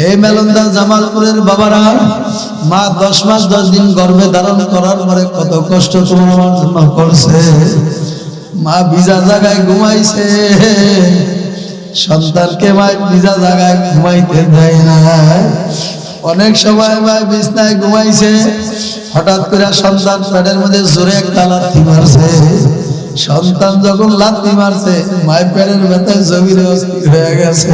হে মেলন্দা জামালপুরের বাবারা, মা দশ মাস দশ দিন গর্ভে ধারণ করার পরে কত কষ্ট তোমার জন্য করছে। মা ভিজা জায়গায় ঘুমাইছে। সন্তানকে মা ভিজা জায়গায় ঘুমাইতে দেয় না। অনেক সময় মা বিছনায় ঘুমাইছে, হঠাৎ করে সন্তান পেটের মধ্যে জোরে একটা লাথি মারছে। সন্তান যখন লাথি মারছে, মায়ের পেটের ব্যথায় জমিরে হয়ে গেছে।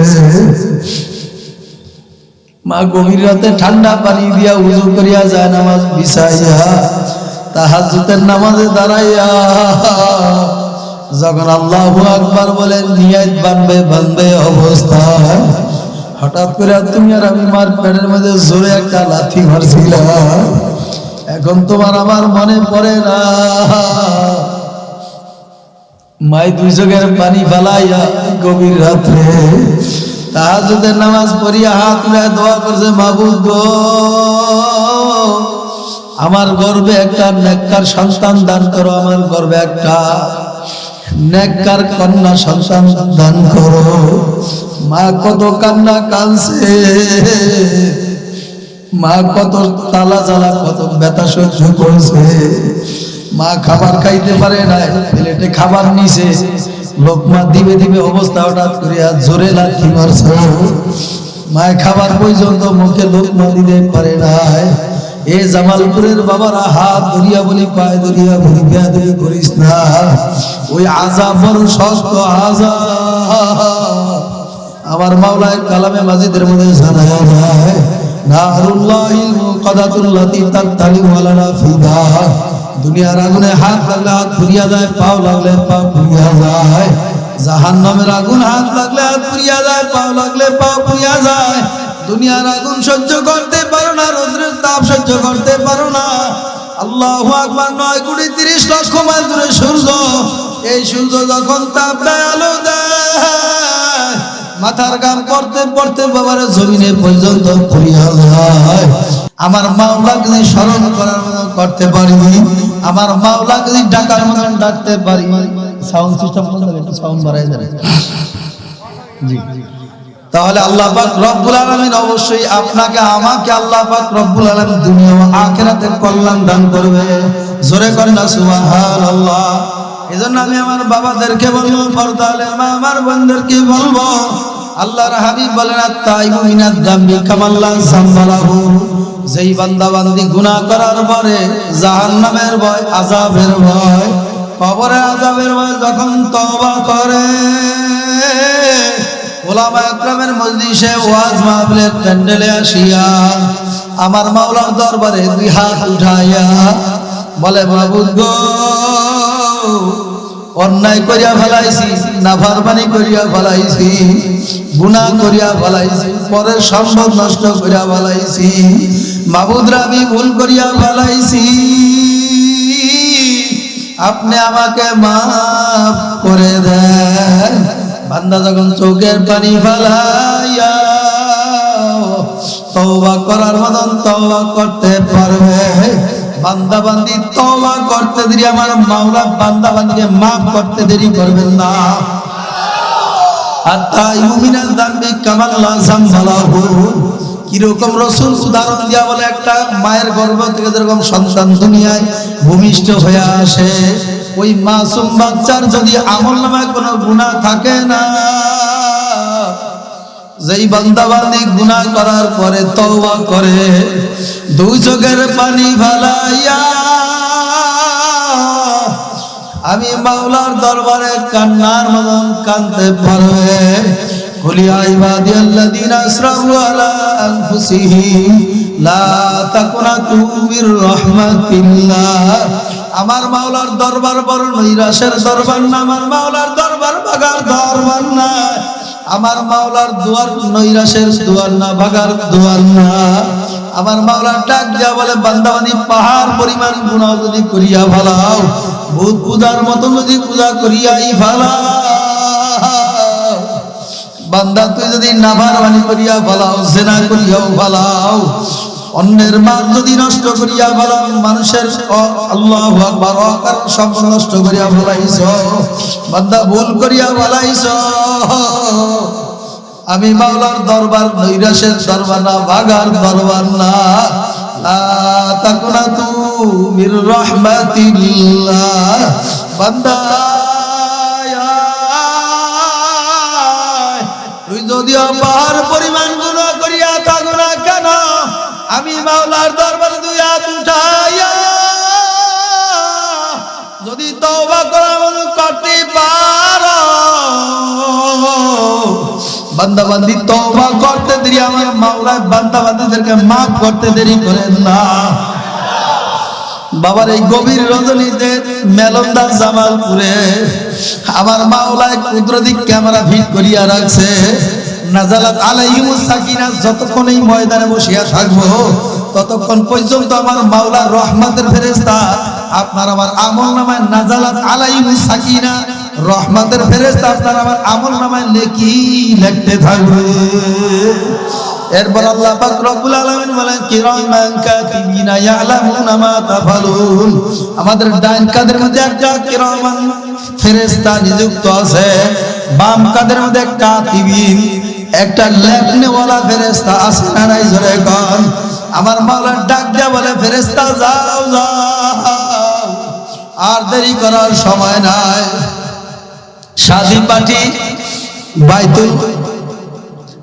মা গভীর রাতে ঠান্ডা পানি দিয়া উজু করিয়া যায় নামাজ বিছাইয়া, তাহাজ্জুদের নামাজে দাঁড়াইয়া। যখন আল্লাহু আকবার বলে নিয়াত বানবে বানবে অবস্থা। হঠাৎ করে তুমি আর আমি মার পেটের মধ্যে জোরে একটা লাথি মারছিলাম। এখন তোমার আমার মনে পড়ে না। মাই দুই চোখের পানি ফালাইয়া গভীর রাত্রে তাহাজুদের নামাজ পড়িয়া হাত তুলে দোয়া করছে, মাবুদ গো, আমার গর্বে একটা নেককার সন্তান দান করো, আমার গর্বে একটা নেককার কন্যা সন্তান দান করো। মা কত কান্না কানছে মা কত তালা জ্বালা, কত ব্যথা সহ্য করছে। মা খাবার খাইতে পারে না প্লেটে খাবার নিছে। লোকমা দিবে দিবে অবস্থা হঠাৎ করিয়া জোরে লাথি মারছে। মায় খাবার পর্যন্ত মুখে লোকমা দিতে পারে নাই। এ জামালপুরের বাবারা হাত ধরিয়া বলি, পায়ে ধরিয়া বলি বেয়াদবি করিস না। ওই আজা বড় শক্ত আজা আমার মাওলায় কালামে মাজিদের মধ্যে জানা যায় নারুল্লাহিল মুকাদাতুল্লাতি তাতালি ওয়ালানা ফিদা দুনিয়ার আগুনে হাত লাগলে হাত পুড়িয়া যায়, পাও লাগলে পা পুড়িয়া যায়। জাহান নামের আগুন হাত লাগলে হাত পুড়িয়া যায়, পাও লাগলে পা পুড়িয়া যায়। দুনিয়ার আগুন সহ্য করতে পারো না, রৌদ্রের তাপ সহ্য করতে পারো না। আল্লাহু আকবার, নয় কোটি তিরিশ লক্ষ মাইল দূরে সূর্য। এই সূর্য যখন তাপ দেয়, আলো দেয়। মাথার গাম করতে পড়তে বাবার জমিনে পর্যন্ত পড়িয়া যায়। আমার মাওলা যদি স্মরণ করার মতো করতে পারি আমার মাওলা যদি ডাকার মতন ডাকতে পারি সাউন্ড সিস্টেম কোন একটু সাউন্ড বাড়াই দেবে জি। তাহলে আল্লাহ পাক রব্বুল আলামিন অবশ্যই আপনাকে, আমাকে আল্লাহ পাক রব্বুল আলামিন দুনিয়া ও আখিরাতে কল্যাণ দান করবে। জোরে করে না, সুবহানাল্লাহ। এজন্য আমি আমার বাবাদেরকে বলব পর্দালের মা, আমার বোনদেরকে বলব, আল্লাহর হাবিব বলেন আত্মাইবু মিনাদ দাম্বি কামাল্লা সাম্বালাহু যেই বান্দা বান্দি গুনাহ করার পরে জাহান্নামের ভয়, আযাবের ভয়, কবরে আযাবের ভয় যখন তওবা করে ওয়াজ আমার মাওলার দরবারে দুই হাত উঠাইয়া বলে মাহবুদ গো অন্যায় করিয়া ফেলাইছি, নাফারমানি করিয়া ফেলাইছি, গুনাহ করিয়া ফেলাইছি, পরের সম্পদ নষ্ট করিয়া ফেলাইছি মাহবুদরা আমি ভুল করিয়া ফেলাইছি। আপনি আমাকে মাফ করে দেন। বান্দা যখন চোখের পানি ফেলাইয়া তওবা করার মতন তওবা করতে পারবে। বান্দা বান্দি তওবা করতে দেরি, আমার মাওলা বান্দা বান্দিকে মাফ করতে দেরি করবেন না। আত্তা ইউমিনাল দাম্বি কামাল্লা জামবালাহু কীরকম রসুল উদাহরণ দিয়া বলে একটা মায়ের গর্ভ থেকে যেরকম সন্তান দুনিয়ায় ভূমিষ্ঠ হয়ে আসে, ওই মাসুম বাচ্চার যদি আমল নামায় কোনো গুণা থাকে না। যেই বান্দাবান্দি গুনাহ করার পরে তওবা করে, দুই চোখের পানি ফালাইয়া আমি মাওলার দরবারে কান্নার মতন কানতে পারবে আমার মাওলার দরবার বড় নৈরাশের দরবার না, আমার মাওলার দরবার বাগার দরবার না। আমার মাওলার দুয়ার নৈরাসের দুয়ার না বাগার দুয়ার না। আমার মাওলার ডাক দিয়া বলে বান্দাবানি পাহাড় পরিমাণ গুণা যদি করিয়া ভালাও ভূত পূজার মতন যদি পূজা করিয়াই ভালাও বান্দা তুই যদি নাভার বাণী করিয়া ভালাও সেনা করিয়াও ফেলাও অন্যের মান যদি নষ্ট করিয়া ফেলাও মানুষের আল্লাহ আকবার, অকারণ সম্পদ নষ্ট করিয়া ফেলাইছ। বান্দা ভুল করিয়া ফেলাইছ। আমি মাওলার দরবার, নৈরাশের দরবার না, বাগার দরবার না। লা তাকুনাতু মির রাহমাতিল্লাহ। বান্দা তুই যদিও পাহাড় বান্দা বান্দি তওবা করতে দেরি, আমার মাওলা বান্দা বান্দিদেরকে মাফ করতে দেরি করেন না। বাবার এই গভীর রজনীতে মেলন্দা জামালপুরে আমার মাওলায় কুদরতি ক্যামেরা ফিট করিয়া রাখছে। নাজালাত আলাইহিম সাকিনা, যতক্ষণ এই ময়দানে বসিয়া থাকব, ততক্ষণ পর্যন্ত আমার মাওলার রহমতের ফেরেশতা, আপনার আমার আমল নামায় নাজালাত আলাইহিম সাকিনা রহমতের ফেরেশতা আপনার আমার আমল নামায় নেকি লিখতে থাকবে। এরপর আল্লাহ পাক রব্বুল আলামিন বলেন, কিরামান কাতিবিনা ইয়ালামুনা মা তাফালুন। আমাদের ডাইন কাদের মধ্যে একটা কিরামান ফেরেশতা নিযুক্ত আছে। বাম কাদের মধ্যে কাতিবিন, একটা লেখনেওয়ালা ফেরেশতা আছে না নাই জোরে কন? আমার মাওলা ডাক দিয়া বলে, ফেরেশতা, যাও যাও। আর দেরি করার সময় নাই। শাদি পার্টি, বাইতুল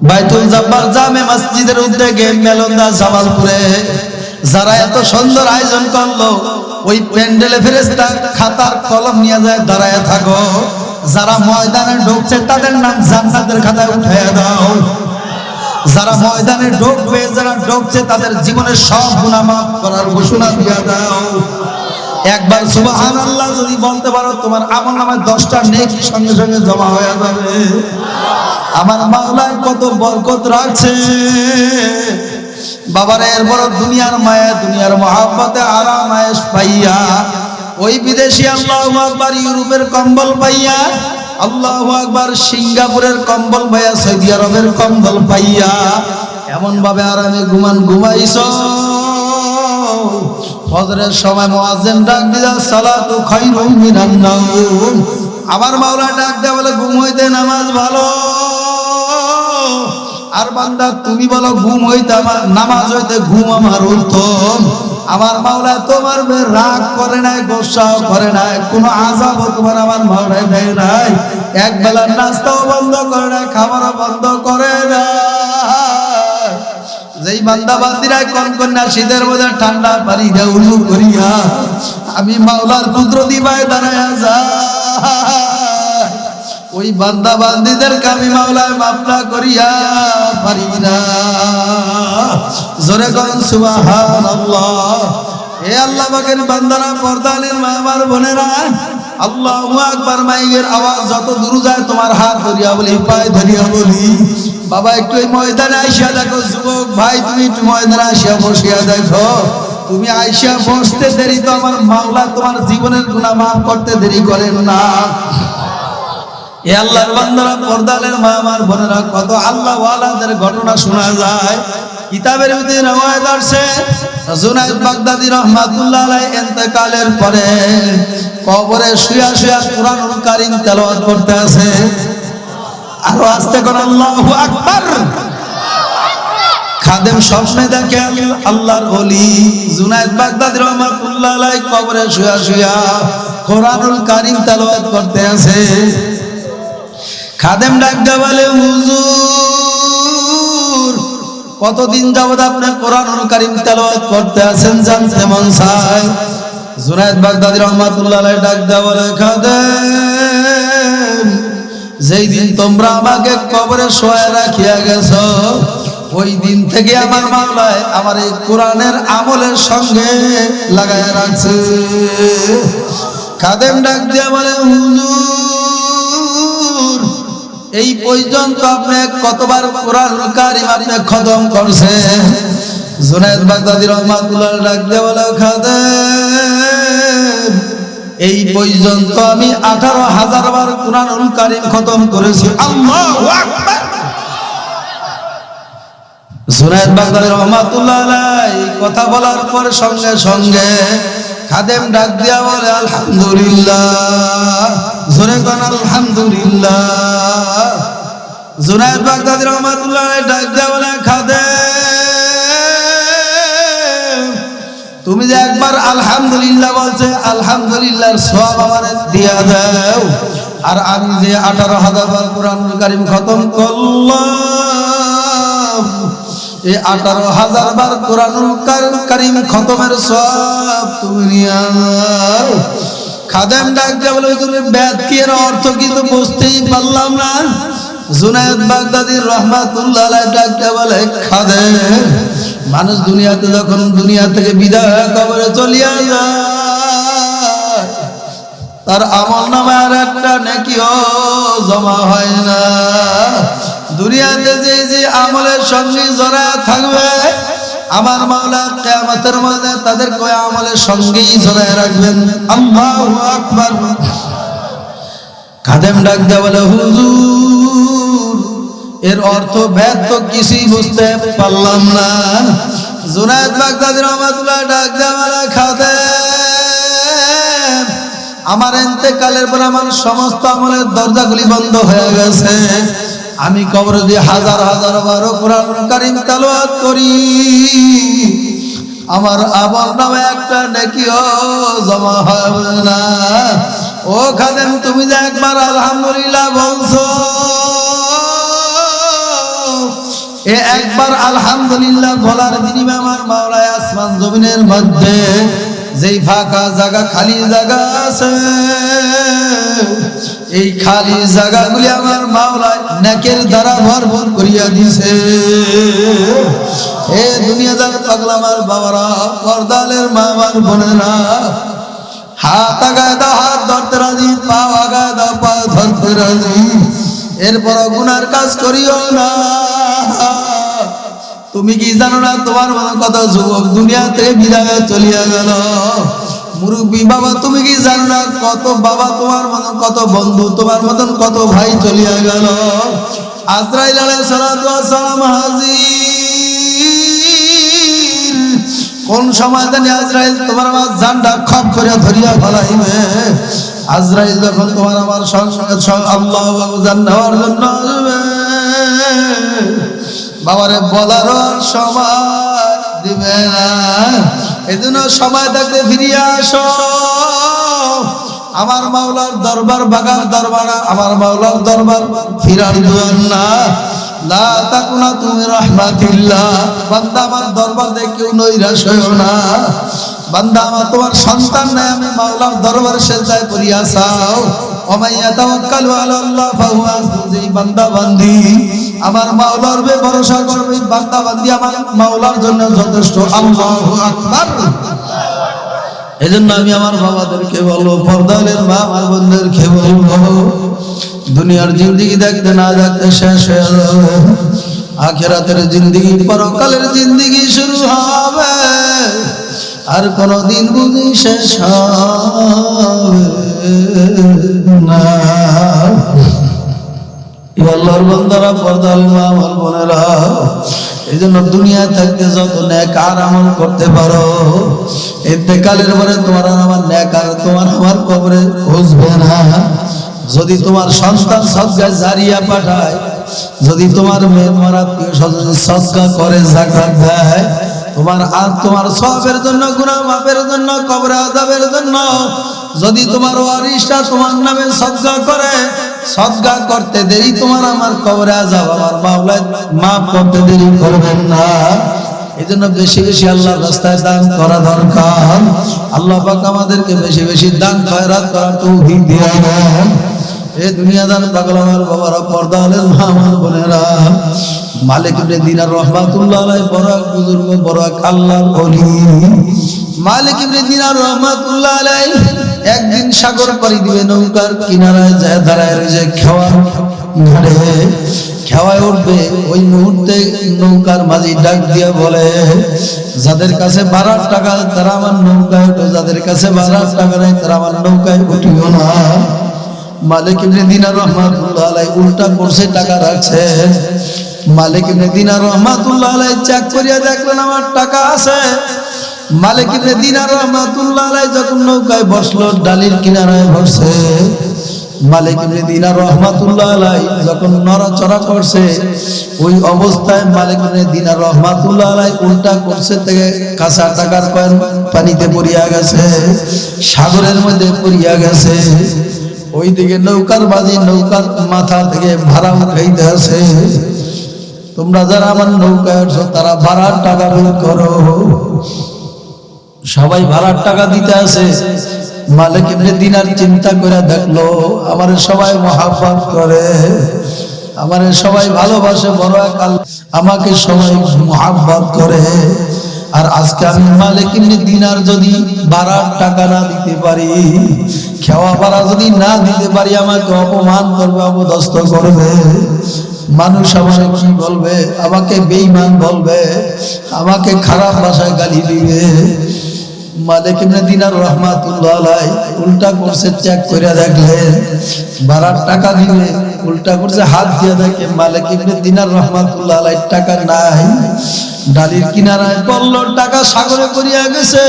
বাইতুল জব্বার জামে মসজিদের উদ্যোগে মেলন্দা জামালপুরে। যারা এত সুন্দর আয়োজন করল, ওই প্যান্ডেলে ফেরেস্তা খাতার কলম নিয়ে যায়, দাঁড়ায় থাকো। যারা ময়দানে ঢুকছে, তাদের নাম জান্নাতের খাতায় উঠিয়ে দাও। যারা ময়দানে ঢুকবে, যারা ঢুকছে, তাদের জীবনের সব গুনাহ মাফ করার ঘোষণা দিয়ে দাও। একবার সুবহানাল্লাহ যদি বলতে পারো, তোমার আমল আমার দশটা নেকি সঙ্গে সঙ্গে জমা হয়ে যাবে। আমার মাওলায় কত বরকত রাখছে। বাবার এরপর দুনিয়ার মায়া, দুনিয়ার মহাব্বতে আরাম আয়েস পাইয়া, ওই বিদেশি আল্লাহ আকবার, ইউরোপের কম্বল পাইয়া, আল্লাহ আকবার, সিঙ্গাপুরের কম্বল পাইয়া, সৌদি আরবের কম্বল পাইয়া এমন ভাবে আরামে ঘুমান, ঘুমাইছ। ফজরের সময় মুয়াজ্জিন ডাক দিয়া, সালাতু খায়রুম মিনান নাওম। আমার মাওলা ডাক দেয়া বলে, ঘুম হইতে নামাজ ভালো। আর বান্দা, তুমি বলো ঘুম হইতে নামাজ হইতে ঘুম আমার উত্তম। আমার মাওলা, তোমার রাগ করে নাই, গোসাও করে নাই, কোনো আজাব তোমার আমার মাওলায় দেয় নাই। এক বেলার নাস্তাও বন্ধ করে নাই, খাবারও বন্ধ করে না যেই বান্দা বান্দিরা কোন কন্যা শীতের মধ্যে ঠান্ডা পানি দিয়ে উজু করিয়া, আমি মাওলার পুত্র পায়ে দাঁড়ায় যায় ওই বান্দা বান্দিদেরকে আমি মাওলায় মাফলা করিয়া পারি না। জোরে করুন, সুবহানাল্লাহ। এ আল্লাহ পাকের বান্দারা পর্দানের মা আমার বোনেরা আল্লাহু আকবার মাইয়ের আওয়াজ যত দূর যায় তোমার হাত ধরিয়া বলি, পায়ে ধরিয়া বলি। বাবা, একটু এই ময়দানে আইসা দেখো, যুবক ভাই, তুমি একটু ময়দানে আসিয়া বসিয়া দেখো। তুমি আইসা বসতে দেরি তো আমার মাওলা তোমার জীবনের গুণা মাফ করতে দেরি করেন না। এ আল্লাহর বান্দারা পর্দালের মা, আমার বোনেরা, কত আল্লাহ ওয়ালাদের ঘটনা শোনা যায়। কিতাবের ভিতরে রওয়ায়াত আছে জুনাইদ বাগদাদি রহমাতুল্লাহ আলাইহি ইন্তেকালের পরে কবরে শুয়া শুয়া কুরআনুল কারীম তেলাওয়াত করতে আছে আরও আস্তে করে আল্লাহু আকবার। খাদেম স্বপ্নে দেখে আল্লাহর ওলি জুনাইদ বাগদাদি রহমাতুল্লাহ আলাইহি কবরে শুয়া শুয়া কোরআনুল কারীম তেলাওয়াত করতে আছে খাদেম ডাকতে বলে, হুজুর, কতদিন যাবত আপনি কোরআনুল কারীম তেলাওয়াত করতে আছেন জানতে মন চায়? জুনায়েদ বাগদাদি রহমাতুল্লাহ আলাইহি ডাকতে বলে, খাদেম, যেই দিন তোমরা আমাকে কবরে শোয়া রাখিয়া গেছো, ওই দিন থেকে আমার মাওলায় আমার এই কোরআনের আমলের সঙ্গে লাগায় রাখছে। খাদেম ডাক দিয়া বলে, হুজুর এই পর্যন্ত আপনি কতবার কোরআন কারিম আপনি খতম করছেন? জুনায়েদ বাগদাদি রহমাতুল্লাহ দিয়ে বলে খাদে এই পর্যন্ত আমি আঠারো হাজার বার কোরআনুল কারিম খতম করেছি। আল্লাহু আকবার। জুনায়েদ বাগদাদি রহমাতুল্লাহ কথা বলার পর সঙ্গে সঙ্গে খাদেম ডাক দিয়া বলে, আলহামদুলিল্লাহ। জোরে কোন, আলহামদুলিল্লাহ। জুনায়দ রহমাতুল্লাহ ডাক দেয়া বলে খাদে তুমি যে একবার আলহামদুলিল্লাহ বলছে, আলহামদুলিল্লাহর সব আমার দিয়া দাও। আর আমি যে আঠারো হাজার বার কোরআনুল কারিম খতম করলাম এই আঠারো হাজার বার কোরআনুল কার- কারিম খতমের সব তুমি খাদেম ডাক দিয়ে বলে হুজুর বেদ কি এর অর্থ কিন্তু বুঝতেই পারলাম না। জুনায়দ বাগদাদি রহমাতুল্লাহ ডাক দিয়ে বলে, খাদেম, মানুষ দুনিয়াতে যখন দুনিয়া থেকে বিদায় কবরে চলিয়া যায় তার আমল নামে আর একটা নেকিও জমা হয় না। দুনিয়াতে যে যে আমলের সঙ্গে জড়া থাকবে, আমার মাওলা কিয়ামতের মধ্যে তাদের কয় আমলের সঙ্গেই জড়ায় রাখবেন। আল্লাহু আকবার। খাদেম ডাক দেয়া বলে, হুজুর, এর অর্থ ভেদ তো কিছুই বুঝতে পারলাম না। জুনায়দ বাগদাদি রহমাতুল্লাহ ডাক বলে খাদেম আমার এতেকালের পর আমার সমস্ত আমলের দরজাগুলি বন্ধ হয়ে গেছে। আমি কবর দিয়ে হাজার হাজার বারো কোরআন কারিম তালোয়াত করি। আমার আবার নামে একটা নেকিও জমা হবে না। ও খাদেম, তুমি যে একবার আলহামদুলিল্লাহ বলছো, এ একবার আলহামদুলিল্লাহ বলার বিনিময়ে আমার মাওলায় আসমান জমিনের মধ্যে যেই ফাঁকা জায়গা, খালি জায়গা আছে, এই খালি জায়গাগুলি আমার মাওলায় নেকের দ্বারা ভরপুর করিয়া দিছে এ দুনিয়া জান পাগলা আমার বাবারা, পর্দালের মা আমার বোনেরা, হাত আগায় দাও, হাত ধরতে রাজি পা আগায় দাও, পা ধরতে রাজি এরপর গুনার কাজ করিও না। তুমি কি জানো না তোমার মতো কত যুবক দুনিয়াতে বিদায় চলিয়া গেল? মুরব্বী বাবা, তুমি কি জানো না কত বাবা তোমার মতন কত বন্ধু, তোমার মতন কত ভাই চলিয়া গেল? আজরাইল সালাম হাজির। কোন সময় জানি আজরাইল তোমার আমার জানটা খপ করিয়া ধরিয়া ফলাইবে? আজরাইল যখন তোমার আমার সঙ্গে আল্লাহ জান নেওয়ার জন্য আসবে বাবারে বলার সময় দিবে না। এই জন্য সময় থাকতে ফিরিয়ে আসো। আমার মাওলার দরবার, বাগার দরবার, আমার মাওলার দরবার ফিরার দুয়ার না। লা তাকুনা তুমি দরবার দেখে নৈরাশ না। তোমার সন্তান নাই, আমি মাওলার দরবার সেজদায় করিয়া চাও তাওয়াক্কালু আলা আল্লাহ ফাহুয়া হাসবুহ। যেই বান্দা বান্দি আমার মাওলার বে ভরসা করবে বান্দা বান্দি আমার মাওলার জন্য যথেষ্ট। আল্লাহু আকবার। এজন্য আমি আমার বাবাদেরকে বলব পর্দালের মা আমার বোনদেরকে বলব, দুনিয়ার জিন্দিগি দেখতে না দেখতে শেষ হয়ে যাবে। আখেরাতের জিন্দিগি, পরকালের জিন্দিগি শুরু হবে। আর কোনদিন বুঝি শেষ হবে। না আল্লাহর বান্দারা পর্দাল মা এই জন্য দুনিয়া থাকতে যত ন্যাক আর আমল করতে পারো ইন্তেকালের পরে তোমার আমার ন্যাক আর তোমার আমার কবরে খুঁজবে না। যদি তোমার সন্তান সদগায় জারিয়া পাঠায়, যদি তোমার মেয়ে, তোমার আত্মীয় স্বজন সদকা করে জাকাত দেয়, তোমার আর তোমার সবের জন্য, গুনাহ মাপের জন্য, কবরে আযাবের জন্য যদি তোমার ওয়ারিসটা তোমার নামে সদকা করে সদকা করতে দেরি, তোমার আমার কবরে আযাব, আমার মাওলা মাফ করতে দেরি করবেন না। এই জন্য বেশি বেশি আল্লাহর রাস্তায় দান করা দরকার। আল্লাহ পাক আমাদেরকে বেশি বেশি দান, খয়রাত করার তৌফিক দিয়ে দেন। এ দুনিয়াদার পাগল আমার বাবারা পর্দা হলেন মা আমার বোনেরা, মালিক ইবনে দিনার রহমাতুল্লাহ আলাইহি, বড় এক বুজুর্গ, বড় এক আল্লাহর ওলি। মালিক ইবনে দিনার রহমাতুল্লাহ আলাইহি একদিন সাগর পাড়ি দিবে নৌকার কিনারায় যায়, দাঁড়ায় রয়েছে খেওয়া ঘাড়ে খেওয়ায় উঠবে, ওই মুহূর্তে নৌকার মাঝি ডাক দিয়া বলে, যাদের কাছে বারার টাকা তারা আমার নৌকায় উঠো যাদের কাছে বারার টাকা নাই, তারা আমার নৌকায় উঠিও না। মালিক ইবনে দিনার রহমাতুল্লাহ আলাই উল্টা করছে টাকা রাখছে। মালিক ইবনে দিনার রহমাতুল্লাহ আলাই চেক করিয়া দেখলেন, আমার টাকা আছে। মালিক ইবনে দিনার রহমাতুল্লাহ আলাই যখন নৌকায় বসল, ডালির কিনারায় বসে। মালিক ইবনে দিনার রহমাতুল্লাহ আলাই যখন নড়াচড়া করছে, ওই অবস্থায় মালিক ইবনে দিনার রহমাতুল্লাহ আলাই উল্টা করছে থেকে কাঁচা টাকার কয়েন পানিতে পড়িয়া গেছে, সাগরের মধ্যে পড়িয়া গেছে। ওইদিকে নৌকার বাজি নৌকার মাথা থেকে ভাড়া উঠাইতে আছে। তোমরা যারা আমার নৌকায় তারা ভাড়ার টাকা বের করো। সবাই ভাড়ার টাকা দিতে আছে মালিক ইবনে দিনার চিন্তা করে দেখল, আমার সবাই মহাব্বত করে। আমার সবাই ভালোবাসে, বড় আল্লাহ আমাকে সবাই মহাব্বত করে। আর আজকে আমি মালিক ইবনে দিনার যদি ভাড়ার টাকা না দিতে পারি, খেওয়া ভাড়া যদি না দিতে পারি, আমাকে অপমান করবে, অপদস্থ করবে। মানুষ আমাকে কি বলবে? আমাকে বেইমান বলবে, আমাকে খারাপ ভাষায় গালি দিবে। মালিক ইবনে দিনার রহমাতুল্লাহ আলাই উল্টা করছে চেক করে দেখলেন ভাড়ার টাকা দিবে উল্টা করছে, হাত দিয়ে দেখে মালিক ইবনে দিনার রহমাতুল্লাহ আলাই টাকা নাই। ডালির কিনারায় বলল টাকা সাগরে পড়িয়া গেছে।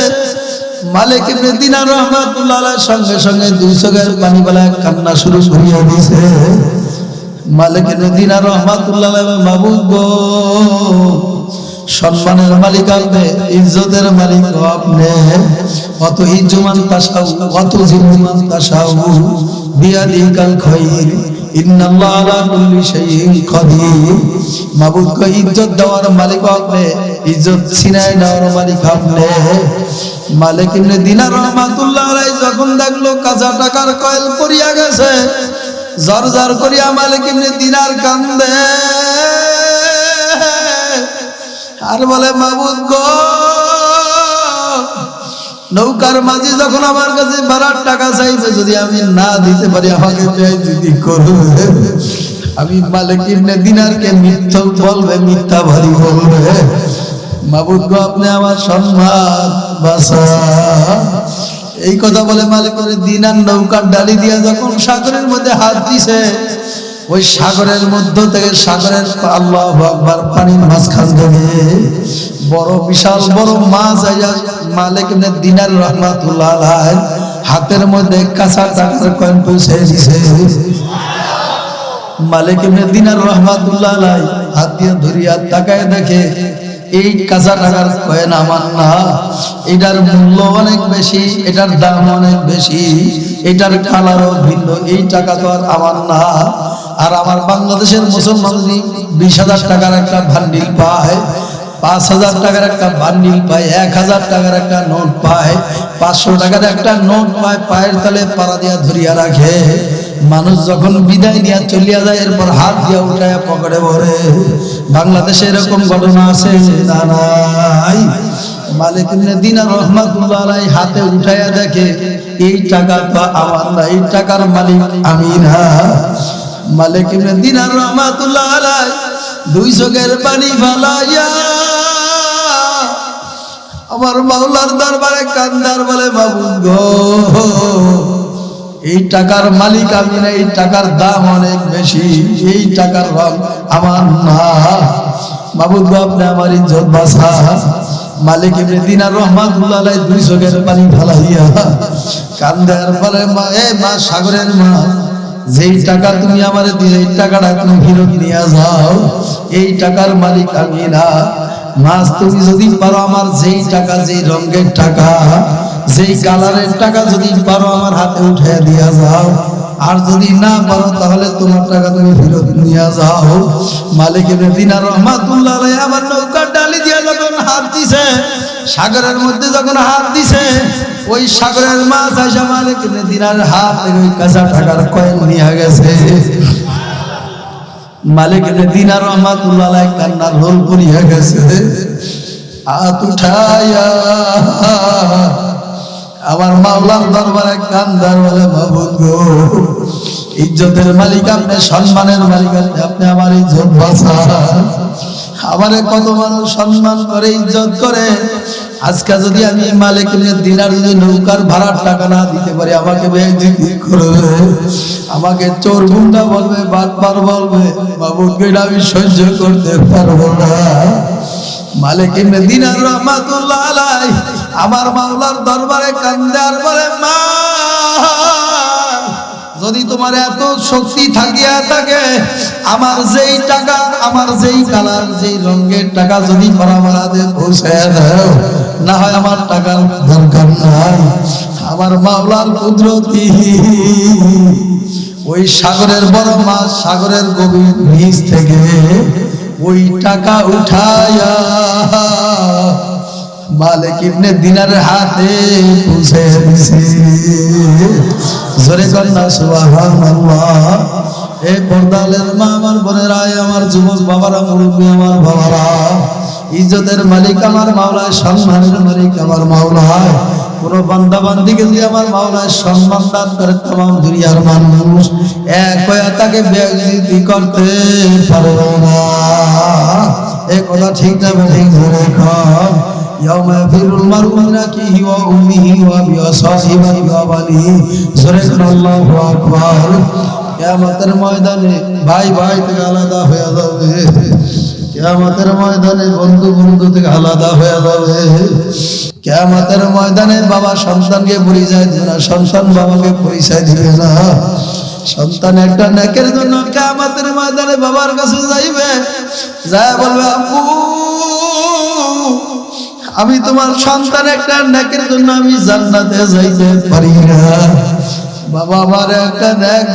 মালিক ইবনে দিনার রহমাতুল্লাহ আলাই সঙ্গে সঙ্গে দুই চোখের পানি বেলায় কান্না শুরু করিয়া দিছে মালিক ইবনে দিনার রহমাতুল্লাহ আলাই মাহবুব গো সম্মানের মালিক আপনি ইজ্জতের মালিক আপনি। অত ইজ্জমান তাসাউ, অত জিম্মান তাসাউ। বিয়াদিকাল খাইর ইন্নাল্লাহ আলা কুল্লি শাইইন কাদির ইজ্জত দেওয়ার মালিক আপনি, ইজ্জত ছিনাই নেওয়ার মালিক আপনি। মালিক ইবনে দিনার রহমাতুল্লাহ আলাইহি যখন দেখল কাঁচা টাকার কয়েল পড়িয়া গেছে জর জর করিয়া মালিক ইবনে দিনার কান্দে। আর বলে মাবুদ গো? নৌকার মাঝি যখন আমার কাছে ভাড়ার টাকা চাইবে, যদি আমি না দিতে পারি, আমাকে যদি করবে আমি মালিক ইবনে দিনারকে মিথ্যা বলবে, মিথ্যা ভারী বলবে। মাবুদ গো, আপনি আমার সম্মান বাসা এই কথা বলে মালিক ইবনে দিনার নৌকার ডালি দিয়া যখন সাগরের মধ্যে হাত দিছে ওই সাগরের মধ্য থেকে সাগরের আল্লাহ আকবার পানির খাস গেলে বড় বিশাল বড় মাছ আইয়া মালিক ইবনে দিনার রহমাতুল্লাহ আলাইহি হাতের মধ্যে কাঁচা টাকার কয়েন পৌঁছে দিছে। মালিক ইবনে দিনার রহমাতুল্লাহ আলাইহি হাত দিয়ে ধরিয়া তাকায় দেখে এই কাঁচা টাকার কয়েন আমার না। এটার মূল্য অনেক বেশি, এটার দাম অনেক বেশি, এটার কালারও ভিন্ন, এই টাকা তো আর আমার না। আর আমার বাংলাদেশের মুসলমান বিশ হাজার টাকার একটা ভান্ডিল পায়, পাঁচ হাজার টাকার একটা বান্ডিল পায়, এক হাজার টাকার একটা নোট পায়, পাঁচশো টাকার একটা নোট পায়, পায়ের তলে পাড়া দিয়া ধরিয়া রাখে। মানুষ যখন বিদায় দিয়া চলিয়া যায়, এরপর হাত দিয়া উঠায় পকেটে ভরে। বাংলাদেশে এরকম ঘটনা আছে আলাই হাতে দেখে, এই টাকা আমার না, এই টাকার আমি দুই পানি আমার মাওলার দরবারে কান্দার বলে মাবুদ গো। এই টাকার মালিক আমি না, এই টাকার দাম অনেক বেশি, এই টাকার রং আমার না। মাবুদ গো আপনি আমার ইজ্জত বাসা মালিক ইবনে দিনার রহমাতুল্লাহ আলাই দুই চোখের পানি ফালাইয়া কান্দার বলে, মা, এ মা, সাগরের মা, যেই টাকা তুমি আমারে দিয়ে এই টাকাটা তুমি ফেরত নিয়ে যাও। এই টাকার মালিক আমি না। মাছ তুমি যদি পারো আমার যেই টাকা, যেই রঙের টাকা, যেই কালারের টাকা যদি পারো আমার হাতে উঠে দিয়া যাও। আর যদি না পারো, তাহলে তোমার টাকা তুমি ফেরত নিয়ে যাও। মালিক ইবনে দিনার রহমাতুল্লাহ আমার নৌকার ডালি দিয়া যখন হাত দিছে, সাগরের মধ্যে যখন হাত দিছে, ওই সাগরের মাছ আইসা মালিক ইবনে দিনার হাত ওই কাঁচা টাকার কয়েন নিয়ে গেছে। মালিক দিনা রহমাতুল্লাহ কান্নার রোল পড়িয়া গেছে। হাত উঠাইয়া আমার মাওলার দরবারে কান্দার বলে, মাবুদ গো ইজ্জতের মালিক, আপনি সম্মানের মালিক, আপনি আপনি আমার ইজ্জত বাঁচান আমারে কত মানুষ সম্মান করে, ইজ্জত করে। আজকে যদি আমি মালিক দিনার যদি নৌকার ভাড়ার টাকা না দিতে পারি, আমাকে করবে। আমাকে চোর গুন্ডা বলবে বারবার বলবে। বাবুকে আমি সহ্য করতে পারব না। মালিক ইবনে দিনার রহমাতুল্লাহ আলাই আমার মাওলার দরবারে কান্দার বলে, মা! যদি তোমার এত শক্তি থাকিয়া থাকে, আমার যেই টাকা, আমার যেই কালার, যেই রঙের টাকা যদি পৌঁছায় দাও, না হয় আমার টাকার দরকার নাই। আমার মাওলার কুদরতি। ওই সাগরের বড় মাছ, সাগরের গভীর নিচ থেকে ওই টাকা উঠায়া মালিক ইবনে দিনারের হাতে পৌঁছে দিছে। জোরে না, সুবহানাল্লাহ। এই পর্দালের মা, আমার বোনেরা আমার যুবক বাবারা, মুরব্বী আমার বাবারা, ইজ্জতের মালিক আমার মাওলায়, সম্মানের মালিক আমার মাওলায়, কোন বান্দা বান্দিকে দিয়ে আমার মাওলায় সম্মান দান করে তাম দুনিয়ার মানুষ এক হয়ে তাকে বেয়াজি করতে পারবে না। এ কথা ঠিক না ঠিক ধরে ইয়াউমা ইয়াফিরুল মারউ মিন আকিহি ওয়া উম্মিহি ওয়া বিসাহিবিহি ওয়া বানিহি জোরে আল্লাহু আকবার কিয়ামতের ময়দানে ভাই ভাই থেকে আলাদা হয়ে যাবে কিয়ামতের ময়দানে বন্ধু বন্ধু থেকে আলাদা হয়ে যাবে কেয়ামতের ময়দানে বাবা সন্তানকে পরিচয় দিবে না সন্তান বাবাকে পরিচয় দিবে না সন্তান একটা নেকের জন্য কেয়ামতের ময়দানে বাবার কাছে যাইবে যা বলবে আব্বু আমি তোমার সন্তান একটা নেকের জন্য আমি জান্নাতে যাইতে পারি না। বাবা আমার একটা নেক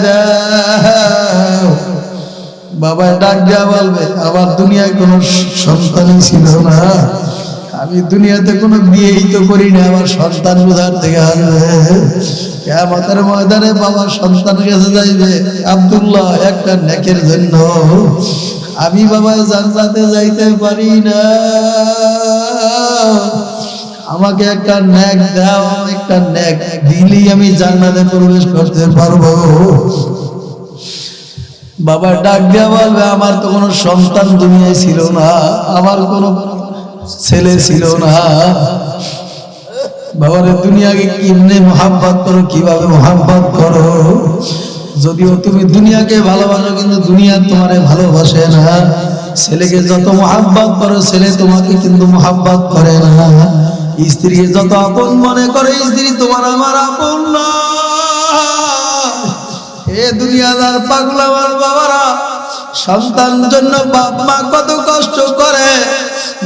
বাবা ডাক দেওয়া বলবে, আমার দুনিয়ায় কোনো সন্তানই ছিল না। আমি দুনিয়াতে কোনো বিয়েই তো করি না, আমার সন্তান বোঝার থেকে আসবে কেমতের ময়দানে বাবা সন্তান কাছে যাইবে, আব্দুল্লাহ, একটা নেকের জন্য আমি বাবা জান্নাতে যাইতে পারি না। আমাকে একটা ন্যাক দাও, একটা ন্যাক দিলেই আমি জান্নাতে প্রবেশ করতে পারব। বাবা ডাক দেওয়া বলবে, আমার তো কোনো সন্তান দুনিয়ায় ছিল না, আমার কোনো ছেলে ছিল না। বাবার, দুনিয়াকে কিমনে মোহাব্বত করো, কীভাবে মোহাব্বত করো? যদিও তুমি দুনিয়াকে ভালোবাসো, কিন্তু দুনিয়া তোমারে ভালোবাসে না। ছেলেকে যত মোহাব্বত করো, ছেলে তোমাকে কিন্তু মোহাব্বত করে না। স্ত্রীকে যত আপন মনে করে, স্ত্রী তোমার আমার আপন না। দুনিয়াদার পাগলা আমার বাবারা, সন্তান জন্য বাপ মা কত কষ্ট করে।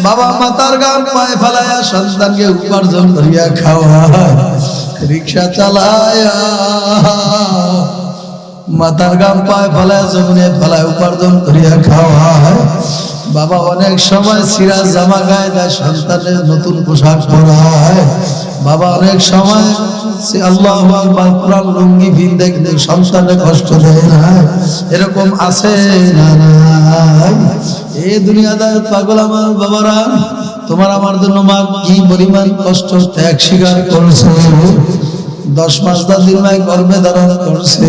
বাবা মাতার গান পায়ে ফেলায়া সন্তানকে উপার্জন করিয়া খাওয়া, রিক্সা চালায়া। মাতার গাম পায়ে ফেলায় জমিনে ফেলায় উপার্জন করিয়া খাওয়া হয়। বাবা অনেক সময় সিরাজ জামা গায়ে দেয়, সন্তানের নতুন পোশাক পরায় বাবা অনেক সময় সে আল্লাহ কোরআন লুঙ্গি ভিন্দে কিন্তু সন্তানের কষ্ট দেয় না। এরকম আছে না এই দুনিয়াদার পাগল আমার বাবারা, তোমার আমার জন্য মা কি পরিমাণ কষ্ট ত্যাগ স্বীকার করছে? দশ মাস দশ দিন মায় গর্ভে ধারণ করছে।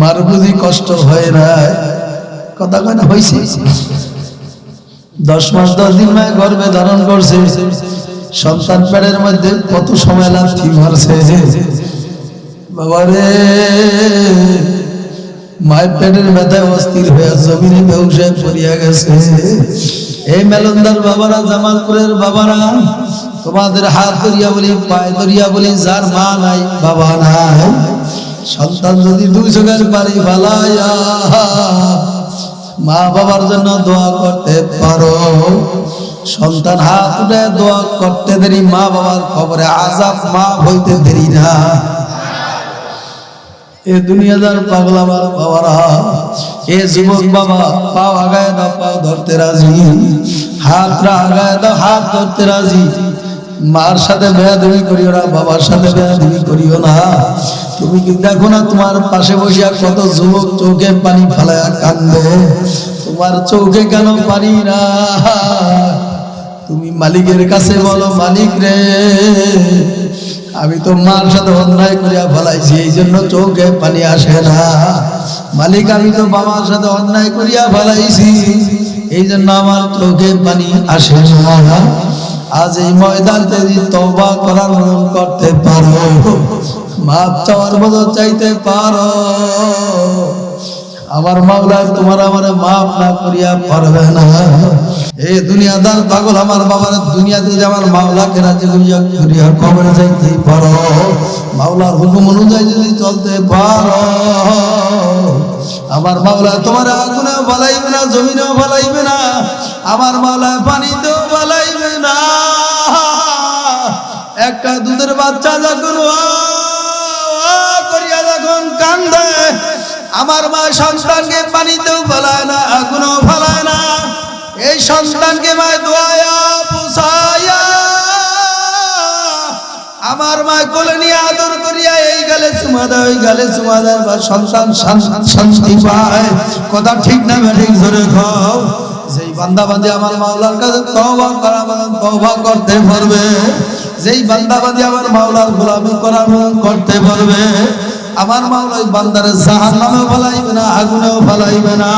মার বুঝি কষ্ট হয় না। কথা কয় না হয়েছে দশ মাস দশ দিন মায় গর্ভে ধারণ করছে। সন্তান পেটের মধ্যে কত সময় লাথি মারছে। বাবারে, মায়ের পেটের ব্যথায় অস্থির হয়ে জমিনে বেউসে পড়িয়া গেছে। এই মেলন্দার বাবারা, জামালপুরের বাবারা তোমাদের হাত ধরিয়া বলি, পায়ে ধরিয়া বলি, যার মা নাই, বাবা নাই। সন্তান যদি দুই চোখের পারি ভালাইয়া মা বাবার জন্য দোয়া করতে পারো। সন্তান হাত উঠে দোয়া করতে দেরি, মা বাবার খবরে আজাব মা হইতে দেরি না। এ দুনিয়াদার পাগলা বাবারা, এ যুবক বাবা, পাও আগায় দাও, পাও ধরতে রাজি। হাত আগায় দাও, হাত ধরতে রাজি। মার সাথে বেয়াদবি করিও না, বাবার সাথে বেয়াদবি করিও না। তুমি কি দেখো না তোমার পাশে বসিয়া কত যুবক চোখে পানি ফালায়া কান্দে? তোমার চোখে কেন পানি না? তুমি মালিকের কাছে বলো, মালিক রে, আমি তো মার সাথে অন্যায় করিয়া ফেলাইছি এই জন্য চোখে পানি আসে না। মালিক, আমি তো বাবার সাথে অন্যায় করিয়া ফেলাইছি এই জন্য আমার চোখে পানি আসে না। আজ এই ময়দান যদি তবা করার করতে পারো মাপ চাওয়ার মতো চাইতে পারো। আমার মাওলা, তোমার আমার মাফ না করিয়া পারবে না। এ দুনিয়াদার পাগল আমার বাবার দুনিয়াতে যে আমার মাওলাকে রাজি করিয়া করিয়া কবরে যাইতে পারো, মাওলার হুকুম অনুযায়ী যদি চলতে পারো। আমার মাওলা, তোমার আগুনে বলাইবে না, জমিনেও ফালাইবে না, আমার মাওলা পানিতেও ফালাইবে না। একটা দুধের বাচ্চা যখন করিয়া যখন কান্দে, আমার মা সন্তানকে পানিতেও ফেলায় না, আগুনেও ফেলায় না। এই সন্তানকে মায় দোয়া পুষায়া। আমার মা কোলে নিয়ে আদর করিয়া, এই গালে চুমা দেয়, ওই গালে চুমা দেয় বা সন্তান শান- শান্তি পায়। কথা ঠিক না ঠিক ধরে খাও যেই বান্দা বান্দি আমার মাওলার কাছে তওবা করা, তওবা করতে পারবে। যেই বান্দা বান্দি আমার মাওলার গোলামি করা করতে পারবে, আমার মাওলা ওই বান্দারে জাহান্নামে ফলাইবে না, আগুনেও ফলাইবে না।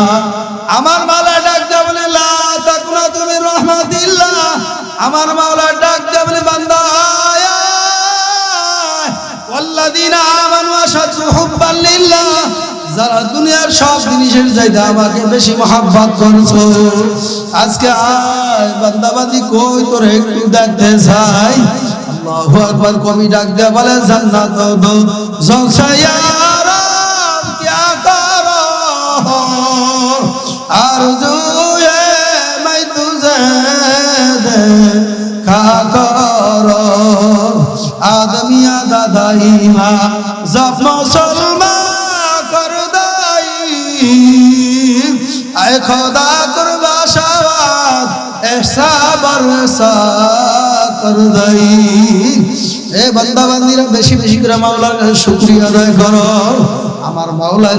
আমার মাওলা ডাক বলে, লা তাকুনা তুমি রহমাতিল্লাহ। আমার মাওলা ডাক বলে, বান্দা। ওয়াল্লাযীনা আমানু আশাদ্দু হুব্বান লিল্লাহ। যারা দুনিয়ার সব জিনিসের চাইতে আমাকে বেশি মহাব্বত করছ। আজকে আয়, বান্দাবাদি কই তোর একটু দেখতে চাই? আল্লাহু আকবার, কবি ডাক দিয়ে বলে জান্নাত দো জসায়ার কিয়া কর। আর জুয়ে মাই তুজে দে খা কর আদমিয়া দাদাইমা জব করবা সাওয়াত এহসাবর সা এ বেশি বেশি করে আমার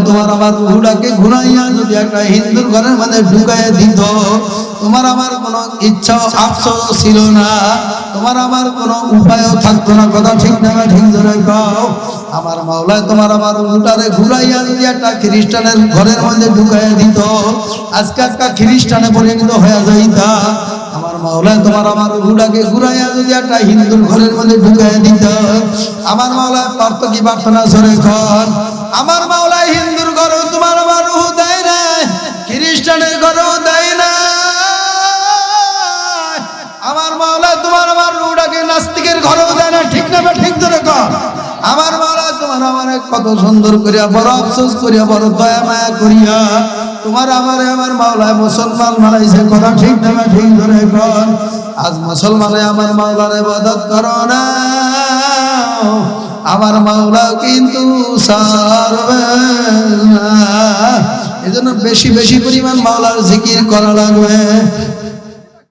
তোমার আমার যদি একটা হিন্দুর ঘরের তোমার আমার ইচ্ছা ছিল না। তোমার আমার থাকতো না। কথা ঠিক ধরে আমার মাওলায় তোমার আমার রুহুটারে ঘুরাইয়া যদি একটা খ্রিস্টানের ঘরের মধ্যে ঢুকাইয়া দিত, আজকে আজকে খ্রিস্টানে পরিণত হয়ে যাইতা। আমার মাওলায় তোমার আমার রুহুটাকে ঘুরাইয়া যদি একটা হিন্দুর ঘরের মধ্যে ঢুকাইয়া দিত, আমার মাওলায় পারত কি প্রার্থনা সরে কর। আমার মাওলায় হিন্দুর ঘরেও তোমার আমার রুহু দেয় না, খ্রিস্টানের ঘরেও দেয় না। আমার মাওলা তোমার আমার রুহুটাকে নাস্তিকের ঘরেও দেয় না, ঠিক না বা ঠিক ধরে কর। আমার মাওলা তোমার আমার কত সুন্দর করিয়া বড় আফসোস করিয়া, বড় দয়া মায়া করিয়া তোমার আমার আমার মাওলায় মুসলমান মানাইছে কথা ঠিক না ঠিক ধরে কর আজ মুসলমানে আমার মাওলার ইবাদত করো না। আমার মাওলা কিন্তু সারবে এজন্য বেশি বেশি পরিমাণ মাওলার জিকির করা লাগবে।